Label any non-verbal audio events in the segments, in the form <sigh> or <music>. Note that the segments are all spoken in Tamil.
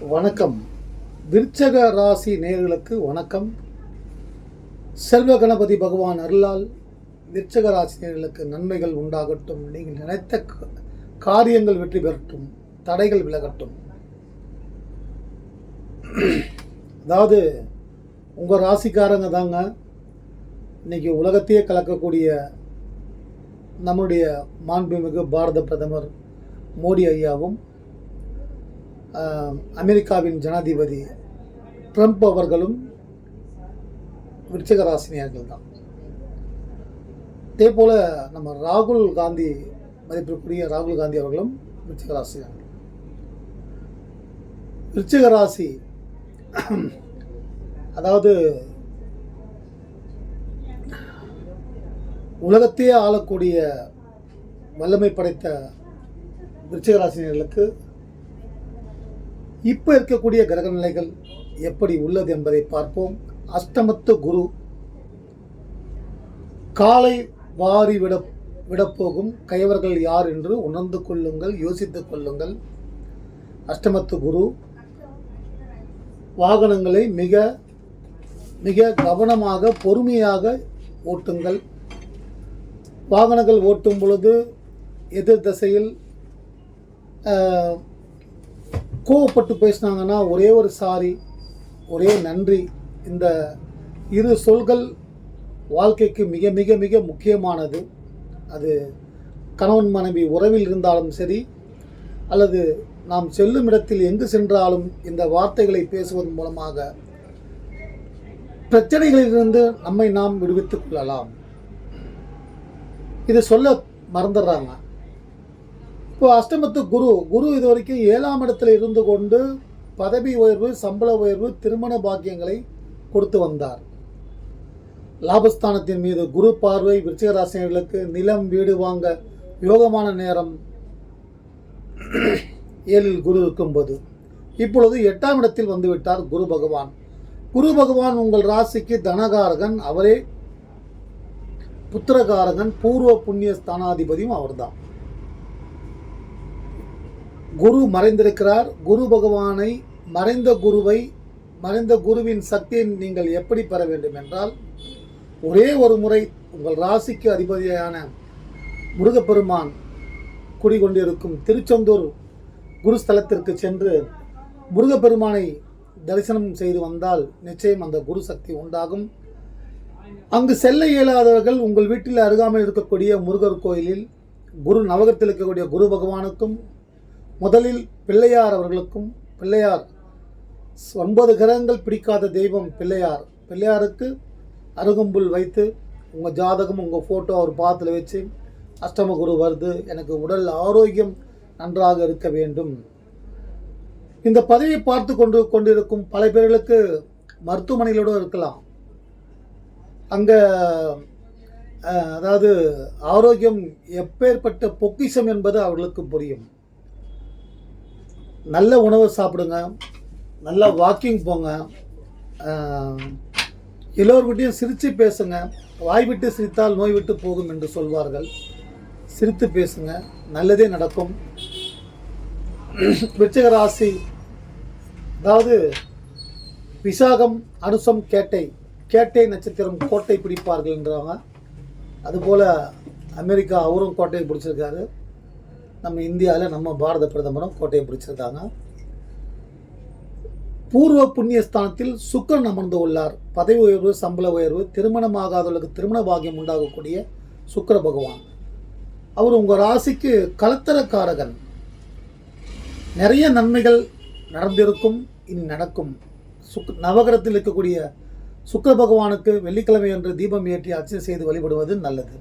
வணக்கம். விருச்சக ராசி நேயர்களுக்கு வணக்கம். செல்வ கணபதி பகவான் அருளால் விருச்சக ராசி நேயர்களுக்கு நன்மைகள் உண்டாகட்டும். நீங்கள் நினைத்த காரியங்கள் வெற்றி பெறட்டும். தடைகள் விலகட்டும். அதாவது உங்கள் ராசிக்காரங்க தாங்க இன்னைக்கு உலகத்தையே கலக்கக்கூடிய நம்முடைய மாண்புமிகு பாரத பிரதமர் மோடி ஐயாவும் அமெரிக்காவின் ஜனாதிபதி ட்ரம்ப் அவர்களும் விருச்சிகராசினியர்கள் தான் அதே போல் நம்ம ராகுல் காந்தி மதிப்பிற்குரிய ராகுல் காந்தி அவர்களும் விருச்சிக ராசினியர்கள் அதாவது உலகத்தையே ஆளக்கூடிய வல்லமை படைத்த விருச்சிகராசினியர்களுக்கு இப்போ இருக்கக்கூடிய கிரக நிலைகள் எப்படி உள்ளது என்பதை பார்ப்போம். அஷ்டமத்து குரு காலை வாரி விட விடப்போகும். கயவர்கள் யார் என்று உணர்ந்து கொள்ளுங்கள் யோசித்துக் கொள்ளுங்கள். அஷ்டமத்து குரு வாகனங்களை மிக மிக கவனமாக பொறுமையாக ஓட்டுங்கள். வாகனங்கள் ஓட்டும் பொழுது எதிர் திசையில் கோவப்பட்டு பேசினாங்கன்னா ஒரே ஒரு சாரி ஒரே நன்றி. இந்த இரு சொல்கள் வாழ்க்கைக்கு மிக மிக மிக முக்கியமானது. அது கணவன் மனைவி உறவில் இருந்தாலும் சரி அல்லது நாம் செல்லும் இடத்தில் எங்கு சென்றாலும் இந்த வார்த்தைகளை பேசுவதன் மூலமாக பிரச்சனைகளிலிருந்து நம்மை நாம் விடுவித்துக் கொள்ளலாம். இதை சொல்ல மறந்துடுறாங்க. இப்போ அஷ்டமத்து குரு குரு இது வரைக்கும் ஏழாம் இடத்துல இருந்து கொண்டு பதவி உயர்வு சம்பள உயர்வு திருமண பாக்கியங்களை கொடுத்து வந்தார். லாபஸ்தானத்தின் மீது குரு பார்வை விருச்சிகராசினர்களுக்கு நிலம் வீடு வாங்க யோகமான நேரம் ஏழில் குரு இருக்கும்போது. இப்பொழுது எட்டாம் இடத்தில் வந்துவிட்டார் குரு பகவான். குரு பகவான் உங்கள் ராசிக்கு தனகாரகன் அவரே புத்திரகாரகன் பூர்வ புண்ணிய ஸ்தானாதிபதியும் அவர்தான். குரு மறைந்திருக்கிறார். குரு பகவானை மறைந்த குருவை மறைந்த குருவின் சக்தியை நீங்கள் எப்படி பெற வேண்டும் என்றால் ஒரே ஒரு முறை உங்கள் ராசிக்கு அதிபதியான முருகப்பெருமான் குடிகொண்டிருக்கும் திருச்செந்தூர் குருஸ்தலத்திற்கு சென்று முருகப்பெருமானை தரிசனம் செய்து வந்தால் நிச்சயம் அந்த குரு சக்தி உண்டாகும். அங்கு செல்ல இயலாதவர்கள் உங்கள் வீட்டில் அருகாமல் இருக்கக்கூடிய முருகர் கோயிலில் குரு நவகத்தில் இருக்கக்கூடிய குரு பகவானுக்கும் முதலில் பிள்ளையார் அவர்களுக்கும் பிள்ளையார் ஒன்பது கிரகங்கள் பிடிக்காத தெய்வம் பிள்ளையார். பிள்ளையாருக்கு அருகம்புல் வைத்து உங்கள் ஜாதகம் உங்கள் ஃபோட்டோ அவர் பாத்தில் வச்சு அஷ்டம குரு வருது. எனக்கு உடல் ஆரோக்கியம் நன்றாக இருக்க வேண்டும். இந்த பதவியை பார்த்து கொண்டு கொண்டிருக்கும் பல பேர்களுக்கு மருத்துவமனைகளோடு இருக்கலாம். அங்கே அதாவது ஆரோக்கியம் எப்பேற்பட்ட பொக்கிஷம் என்பது அவர்களுக்கு புரியும். நல்ல உணவை சாப்பிடுங்க. நல்லா வாக்கிங் போங்க. எல்லோருக்கிட்டையும் எல்லோர்கிட்டையும் சிரித்து பேசுங்க. வாய் விட்டு சிரித்தால் நோய் விட்டு போகும் என்று சொல்வார்கள். சிரித்து பேசுங்க. நல்லதே நடக்கும். <clears throat> விருச்சிக ராசி அதாவது விசாகம் அனுசம் கேட்டை. கேட்டை நட்சத்திரம் கோட்டை பிடிப்பார்கள் என்றாங்க. அதுபோல் அமெரிக்கா அவரும் கோட்டையை பிடிச்சிருக்காரு. நம்ம இந்தியாவில் நம்ம பாரத பிரதமரும் கோட்டையை பிடிச்சிருக்காங்க. பூர்வ புண்ணிய ஸ்தானத்தில் சுக்கரன் அமர்ந்து உள்ளார். பதவி உயர்வு சம்பள உயர்வு திருமணமாகாதவர்களுக்கு திருமண பாக்கியம் உண்டாகக்கூடிய சுக்கிர பகவான். அவர் உங்கள் ராசிக்கு கலத்தரக்காரகன். நிறைய நன்மைகள் நடந்திருக்கும் இனி நடக்கும். சுக் நவகரத்தில் இருக்கக்கூடிய சுக்கிர பகவானுக்கு வெள்ளிக்கிழமை என்று தீபம் ஏற்றி அர்ச்சனை செய்து வழிபடுவது நல்லது.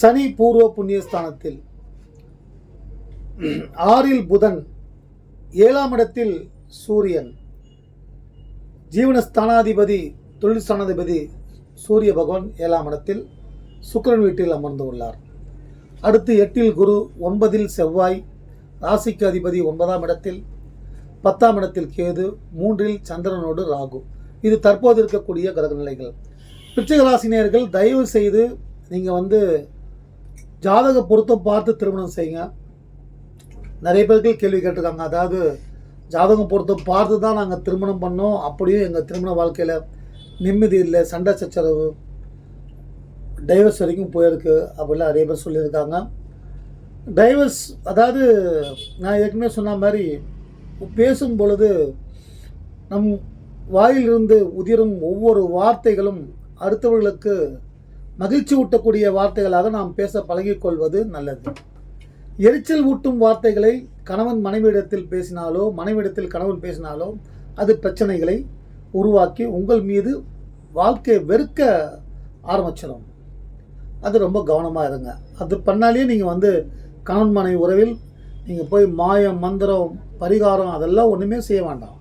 சனி பூர்வ புண்ணியஸ்தானத்தில் <clears throat> ஆறில் புதன் ஏழாம் இடத்தில் சூரியன். ஜீவனஸ்தானாதிபதி தொழில் ஸ்தானாதிபதி சூரிய பகவான் ஏழாம் இடத்தில் சுக்கரன் வீட்டில் அமர்ந்து உள்ளார். அடுத்து எட்டில் குரு ஒன்பதில் செவ்வாய் ராசிக்கு அதிபதி ஒன்பதாம் இடத்தில் பத்தாம் இடத்தில் கேது மூன்றில் சந்திரனோடு ராகு. இது தற்போது இருக்கக்கூடிய கிரக நிலைகள் விருச்சிக ராசினியர்கள் தயவு செய்து நீங்கள் வந்து ஜாதக பொருத்தம் பார்த்து திருமணம் செய்யுங்க. நிறைய பேருக்கு கேள்வி கேட்டிருக்காங்க. அதாவது ஜாதகம் பொறுத்து பார்த்து தான் நாங்கள் திருமணம் பண்ணோம். அப்படியும் எங்கள் திருமண வாழ்க்கையில் நிம்மதி இல்லை சண்டை சச்சரவு டைவர்ஸ் வரைக்கும் போயிருக்கு அப்படிலாம் நிறைய பேர் சொல்லியிருக்காங்க. டைவர்ஸ் அதாவது நான் ஏற்கனவே சொன்ன மாதிரி பேசும் பொழுது நம் வாயிலிருந்து உதிரும் ஒவ்வொரு வார்த்தைகளும் அடுத்தவர்களுக்கு மகிழ்ச்சி ஊட்டக்கூடிய வார்த்தைகளாக நாம் பேச பழகிக்கொள்வது நல்லது. எரிச்சல் ஊட்டும் வார்த்தைகளை கணவன் மனைவியிடத்தில் பேசினாலோ மனைவியிடத்தில் கணவன் பேசினாலோ அது பிரச்சனைகளை உருவாக்கி உங்கள் மீது வாழ்க்கையை வெறுக்க ஆரம்பிச்சிடும். அது ரொம்ப கவனமாக இருங்க. அது பண்ணாலே நீங்கள் வந்து கணவன் மனைவி உறவில் நீங்கள் போய் மாயம் மந்திரம் பரிகாரம் அதெல்லாம் ஒன்றுமே செய்ய வேண்டாம்.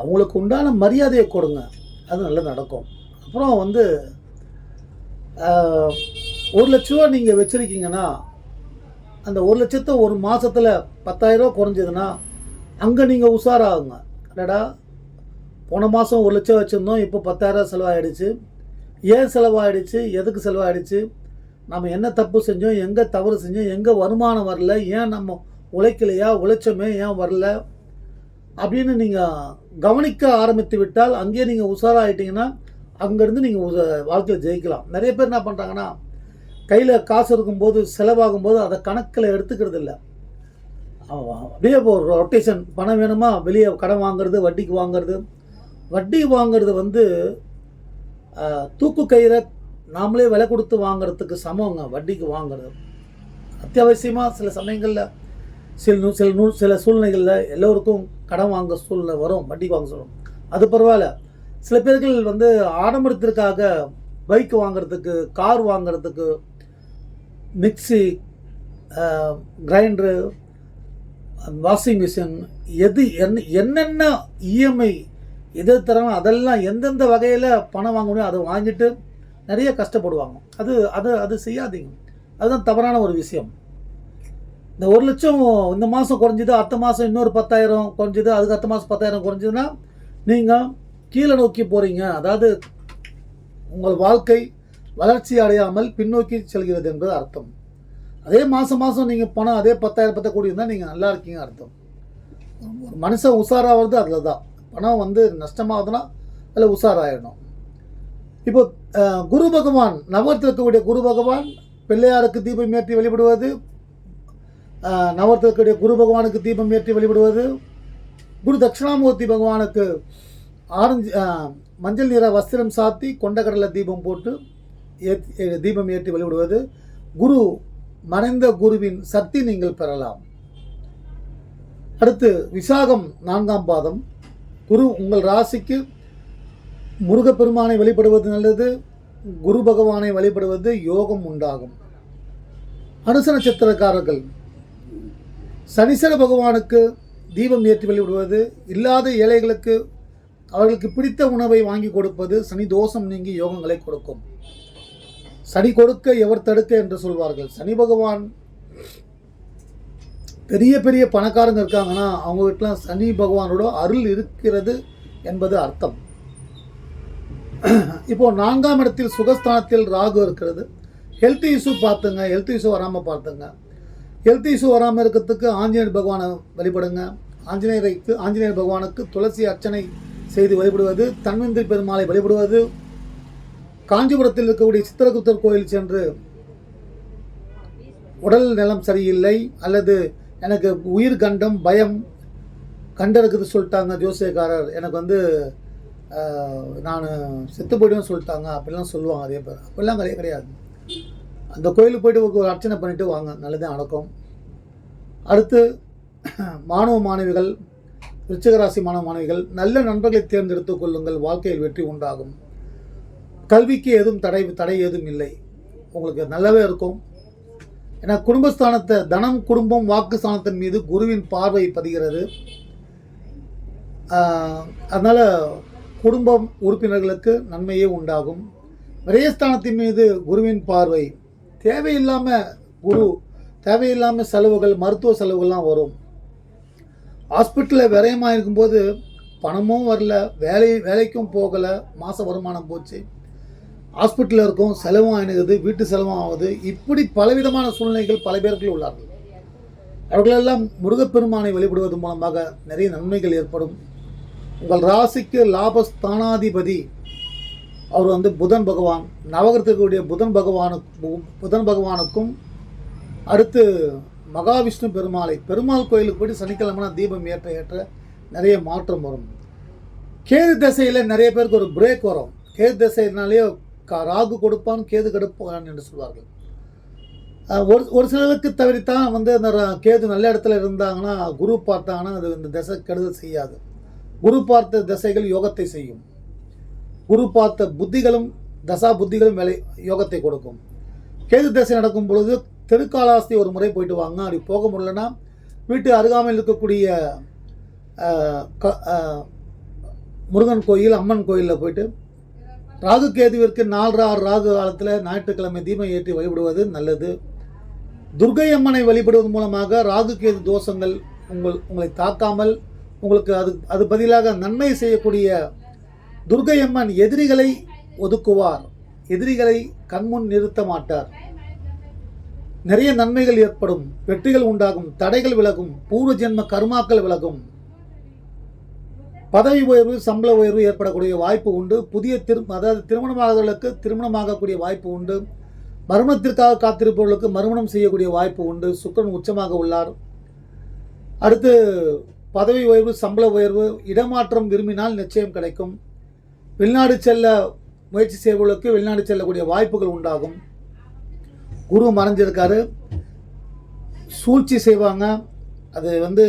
அவங்களுக்கு உண்டான மரியாதையை கொடுங்க. அது நல்லா நடக்கும். அப்புறம் வந்து ஒரு லட்ச ரூபா நீங்கள் வச்சுருக்கீங்கன்னா அந்த ஒரு லட்சத்தை ஒரு மாதத்தில் பத்தாயிரரூவா குறைஞ்சதுன்னா அங்கே நீங்கள் உஷாராகுங்க. என்னடா போன மாதம் ஒரு லட்சம் வச்சுருந்தோம் இப்போ பத்தாயிரரூவா செலவாயிடுச்சு. ஏன் செலவாயிடுச்சு? எதுக்கு செலவாயிடுச்சு? நம்ம என்ன தப்பு செஞ்சோம்? எங்கே தவறு செஞ்சோம்? எங்கே வருமானம் வரல? ஏன் நம்ம உழைக்கலையா? உழைச்சோமே ஏன் வரல? அப்படின்னு நீங்கள் கவனிக்க ஆரம்பித்து விட்டால் அங்கேயே நீங்கள் உஷாராகிட்டிங்கன்னா அங்கேருந்து நீங்கள் வாழ்க்கையில் ஜெயிக்கலாம். நிறைய பேர் என்ன பண்ணுறாங்கன்னா கையில் காசு இருக்கும்போது செலவாகும்போது அதை கணக்கில் எடுத்துக்கிறது இல்லை. அப்படியே ஒரு ரொட்டேஷன் பணம் வேணுமா? வெளியே கடன் வாங்குறது வட்டிக்கு வாங்குறது. வட்டி வாங்குறது வந்து தூக்கு கயிறை நாமளே விலை கொடுத்து வாங்குறதுக்கு சமங்க. வட்டிக்கு வாங்குறது. அத்தியாவசியமாக சில சமயங்களில் சில நூ சில நூல் சில சூழ்நிலைகளில் எல்லோருக்கும் கடன் வாங்க சூழ்நிலை வரும். வட்டிக்கு வாங்க சொல்லும் அது பரவாயில்ல. சில பேர்கள் வந்து ஆடம்பரத்திற்காக பைக் வாங்குறதுக்கு கார் வாங்குறதுக்கு மிக்சி கிரைண்டரு வாஷிங் மிஷின் எது என்ன என்னென்ன இஎம்ஐ எது தரணும் அதெல்லாம் எந்தெந்த வகையில் பணம் வாங்கணும் அதை வாங்கிட்டு நிறைய கஷ்டப்படுவாங்க. அது அது அது செய்யாதீங்க. அதுதான் தவறான ஒரு விஷயம். இந்த ஒரு லட்சம் இந்த மாதம் குறைஞ்சிது அடுத்த மாதம் இன்னொரு பத்தாயிரம் குறைஞ்சிது அதுக்கு அடுத்த மாதம் பத்தாயிரம் குறைஞ்சிதுன்னா நீங்கள் கீழே நோக்கி போகிறீங்க அதாவது உங்கள் வாழ்க்கை வளர்ச்சி அடையாமல் பின்னோக்கி செல்கிறது என்பது அர்த்தம். அதே மாதம் மாதம் நீங்கள் பணம் அதே பத்தாயிரம் பத்த கூடி இருந்தால் நீங்கள் நல்லா இருக்கீங்க அர்த்தம். ஒரு மனுஷன் உஷாராகிறது அதில் தான் பணம் வந்து நஷ்டமாகுதுன்னா அதில் உஷாராயிடணும். இப்போ குரு பகவான் நவரத்தில் இருக்கக்கூடிய குரு பகவான் பிள்ளையாருக்கு தீபம் ஏற்றி வழிபடுவது நவரத்தில் இருக்கக்கூடிய குரு பகவானுக்கு தீபம் ஏற்றி வழிபடுவது குரு தட்சிணாமூர்த்தி பகவானுக்கு ஆரஞ்சு மஞ்சள் நிற வஸ்திரம் சாத்தி கொண்டக்கடலை தீபம் போட்டு ஏற்றி தீபம் ஏற்றி வழிபடுவது. குரு மறைந்த குருவின் சக்தி நீங்கள் பெறலாம். அடுத்து விசாகம் நான்காம் பாதம். குரு உங்கள் ராசிக்கு முருகப்பெருமானை வழிபடுவது நல்லது குரு பகவானை வழிபடுவது யோகம் உண்டாகும். அனுச நட்சத்திரக்காரர்கள் சனீஸ்வர பகவானுக்கு தீபம் ஏற்றி வழிபடுவது இல்லாத ஏழைகளுக்கு அவர்களுக்கு பிடித்த உணவை வாங்கி கொடுப்பது சனி தோஷம் நீங்கி யோகங்களை கொடுக்கும். சனி கொடுக்க எவர் தடுக்க என்று சொல்வார்கள். சனி பகவான் பெரிய பெரிய பணக்காரங்க இருக்காங்கன்னா அவங்க வீட்டிலாம் சனி பகவானோட அருள் இருக்கிறது என்பது அர்த்தம். இப்போ நான்காம் இடத்தில் சுகஸ்தானத்தில் ராகு இருக்கிறது. ஹெல்த் இஷ்யூ பார்த்துங்க ஹெல்த் இஷ்யூ வராமல் பார்த்துங்க. ஹெல்த் இஷ்யூ வராமல் இருக்கிறதுக்கு ஆஞ்சநேயர் பகவானை வழிபடுங்க. ஆஞ்சநேயருக்கு ஆஞ்சநேயர் பகவானுக்கு துளசி அர்ச்சனை செய்து வழிபடுவது தன்வந்திரி பெருமாளை வழிபடுவது காஞ்சிபுரத்தில் இருக்கக்கூடிய சித்திரகுப்தர் கோயில் சென்று உடல் நலம் சரியில்லை அல்லது எனக்கு உயிர் கண்டம் பயம் கண்டம் சொல்லிட்டாங்க ஜோசியக்காரர். எனக்கு வந்து நான் செத்து போய்டுவேன் சொல்லிட்டாங்க. அப்படிலாம் சொல்லுவாங்க அதே பேர். அப்படிலாம் கிடையாது கிடையாது. அந்த கோயிலுக்கு போயிட்டு ஒரு அர்ச்சனை பண்ணிட்டு வாங்க. நல்லதே நடக்கும். அடுத்து மாணவ மாணவிகள் விருச்சிக மாணவ மாணவிகள் நல்ல நண்பர்களை தேர்ந்தெடுத்துக் கொள்ளுங்கள். வாழ்க்கையில் வெற்றி உண்டாகும். கல்விக்கு எதுவும் தடை தடை எதுவும் இல்லை. உங்களுக்கு நல்லாவே இருக்கும். ஏன்னா குடும்பஸ்தானத்தை தனம் குடும்பம் வாக்கு ஸ்தானத்தின் மீது குருவின் பார்வை பதிகிறது. அதனால் குடும்பம் உறுப்பினர்களுக்கு நன்மையே உண்டாகும். விரயஸ்தானத்தின் மீது குருவின் பார்வை. தேவையில்லாமல் குரு தேவையில்லாமல் செலவுகள் மருத்துவ செலவுகள்லாம் வரும். ஹாஸ்பிட்டலில் விரயமாக இருக்கும்போது பணமும் வரல வேலை வேலைக்கும் போகலை மாத வருமானம் போச்சு. ஹாஸ்பிட்டலில் இருக்கும் செலவும் ஆயினுக்குது வீட்டு செலவும் ஆகுது. இப்படி பலவிதமான சூழ்நிலைகள் பல பேருக்கு உள்ளார்கள். அவர்களெல்லாம் முருகப்பெருமானை வழிபடுவது மூலமாக நிறைய நன்மைகள் ஏற்படும். உங்கள் ராசிக்கு லாபஸ்தானாதிபதி. அவர் வந்து புதன் பகவான். நவகிரகத்துக்குடைய புதன் பகவானுக்கு புதன் பகவானுக்கும் அடுத்து மகாவிஷ்ணு பெருமாளை. பெருமாள் கோயிலுக்கு போயிட்டு சனிக்கிழமைனா தீபம் ஏற்ற ஏற்ற நிறைய மாற்றம் வரும். கேது திசையில் நிறைய பேருக்கு ஒரு பிரேக் வரும். கேது திசைனாலே ராகு கொடுப்பான் கேது கெடுப்பான் என்று சொல்வார்கள். ஒரு ஒரு சிலருக்கு தவிர்த்தான் வந்து அந்த கேது நல்ல இடத்துல இருந்தாங்கன்னா குரு பார்த்தாங்கன்னா அது இந்த திசை கெடுதல் செய்யாது. குரு பார்த்த திசைகள் யோகத்தை செய்யும். குரு பார்த்த புத்திகளும் தசா புத்திகளும் வேலை யோகத்தை கொடுக்கும். கேது திசை நடக்கும் பொழுது திருக்காலாஸ்தி ஒரு முறை போயிட்டு வாங்க. அப்படி போக முடியலன்னா வீட்டு அருகாமையில் இருக்கக்கூடிய க- முருகன் கோயில் அம்மன் கோயிலில் போயிட்டு ராகு கேதுவிற்கு நாலு ஆறு ராகு காலத்தில் ஞாயிற்றுக்கிழமை தீபம் ஏற்றி வழிபடுவது நல்லது. துர்க்கை அம்மனை வழிபடுவது மூலமாக ராகு கேது தோஷங்கள் உங்கள் உங்களை தாக்காமல் உங்களுக்கு அது அது பதிலாக நன்மை செய்யக்கூடிய துர்க்கை அம்மன் எதிரிகளை ஒதுக்குவார். எதிரிகளை கண்முன் நிறுத்த மாட்டார். நிறைய நன்மைகள் ஏற்படும். வெற்றிகள் உண்டாகும். தடைகள் விலகும். பூர்வ ஜென்ம கர்மாக்கள் விலகும். பதவி உயர்வு சம்பள உயர்வு ஏற்படக்கூடிய வாய்ப்பு உண்டு. புதிய திரு அதாவது திருமணமாகவர்களுக்கு திருமணமாகக்கூடிய வாய்ப்பு உண்டு. மறுமணத்திற்காக காத்திருப்பவர்களுக்கு மறுமணம் செய்யக்கூடிய வாய்ப்பு உண்டு. சுக்கரன் உச்சமாக உள்ளார். அடுத்து பதவி உயர்வு சம்பள உயர்வு இடமாற்றம் விரும்பினால் நிச்சயம் கிடைக்கும். வெளிநாடு செல்ல முயற்சி செய்வர்களுக்கு வெளிநாடு செல்லக்கூடிய வாய்ப்புகள் உண்டாகும். குரு மறைஞ்சிருக்காரு. சூழ்ச்சி செய்வாங்க. அது வந்து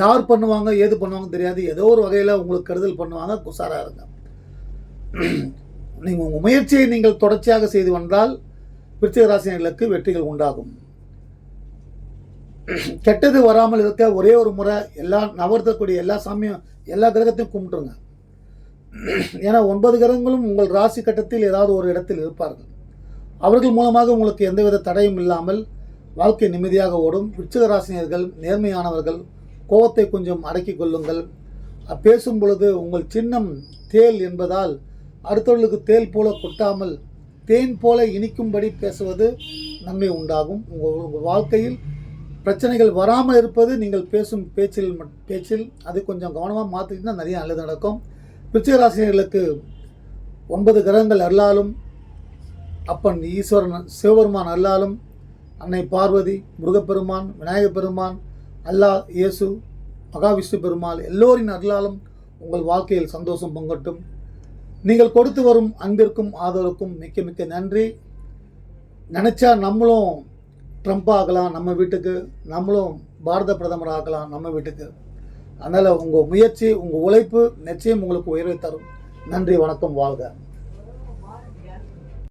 யார் பண்ணுவாங்க ஏது பண்ணுவாங்க தெரியாது. ஏதோ ஒரு வகையில் உங்களுக்கு கெடுதல் பண்ணுவாங்க குசாராக இருங்க. நீங்கள் உங்கள் முயற்சியை நீங்கள் தொடர்ச்சியாக செய்து வந்தால் விருச்சிக ராசினர்களுக்கு வெற்றிகள் உண்டாகும். கெட்டது வராமல் இருக்க ஒரே ஒரு முறை எல்லா நவர்த்தக்கூடிய எல்லா சாமியும் எல்லா கிரகத்தையும் கும்பிட்டுருங்க. ஏன்னா ஒன்பது கிரகங்களும் உங்கள் ராசி கட்டத்தில் ஏதாவது ஒரு இடத்தில் இருப்பார்கள். அவர்கள் மூலமாக உங்களுக்கு எந்தவித தடையும் இல்லாமல் வாழ்க்கை நிம்மதியாக ஓடும். விருச்சிக ராசினியர்கள் நேர்மையானவர்கள் கோபத்தை கொஞ்சம் அடக்கி கொள்ளுங்கள். பேசும் பொழுது உங்கள் சின்னம் தேல் என்பதால் அடுத்தவர்களுக்கு தேல் போல கொட்டாமல் தேன் போல இனிக்கும்படி பேசுவது நன்மை உண்டாகும். உங்கள் உங்கள் வாழ்க்கையில் பிரச்சனைகள் வராமல் இருப்பது நீங்கள் பேசும் பேச்சில் மட்- பேச்சில் அது கொஞ்சம் கவனமாக மாற்றிக்கிட்டா நிறைய நல்லது நடக்கும். விருச்சிக ஒன்பது கிரகங்கள் அருளாலும் அப்பன் ஈஸ்வரன் சிவபெருமான் அல்லாலும் அன்னை பார்வதி முருகப்பெருமான் விநாயகப் பெருமான் அல்லாஹ் இயேசு மகாவிஷ்ணு பெருமாள் எல்லோரின் அருளாலும் உங்கள் வாழ்க்கையில் சந்தோஷம் பொங்கட்டும். நீங்கள் கொடுத்து வரும் அன்பிற்கும் ஆதரவுக்கும் மிக்க மிக்க நன்றி. நினச்சா நம்மளும் ட்ரம்ப் ஆகலாம் நம்ம வீட்டுக்கு நம்மளும் பாரத பிரதமர் ஆகலாம் நம்ம வீட்டுக்கு. அதனால் உங்கள் முயற்சி உங்கள் உழைப்பு நிச்சயம் உங்களுக்கு உயர்வை தரும். நன்றி வணக்கம் வாழ்க.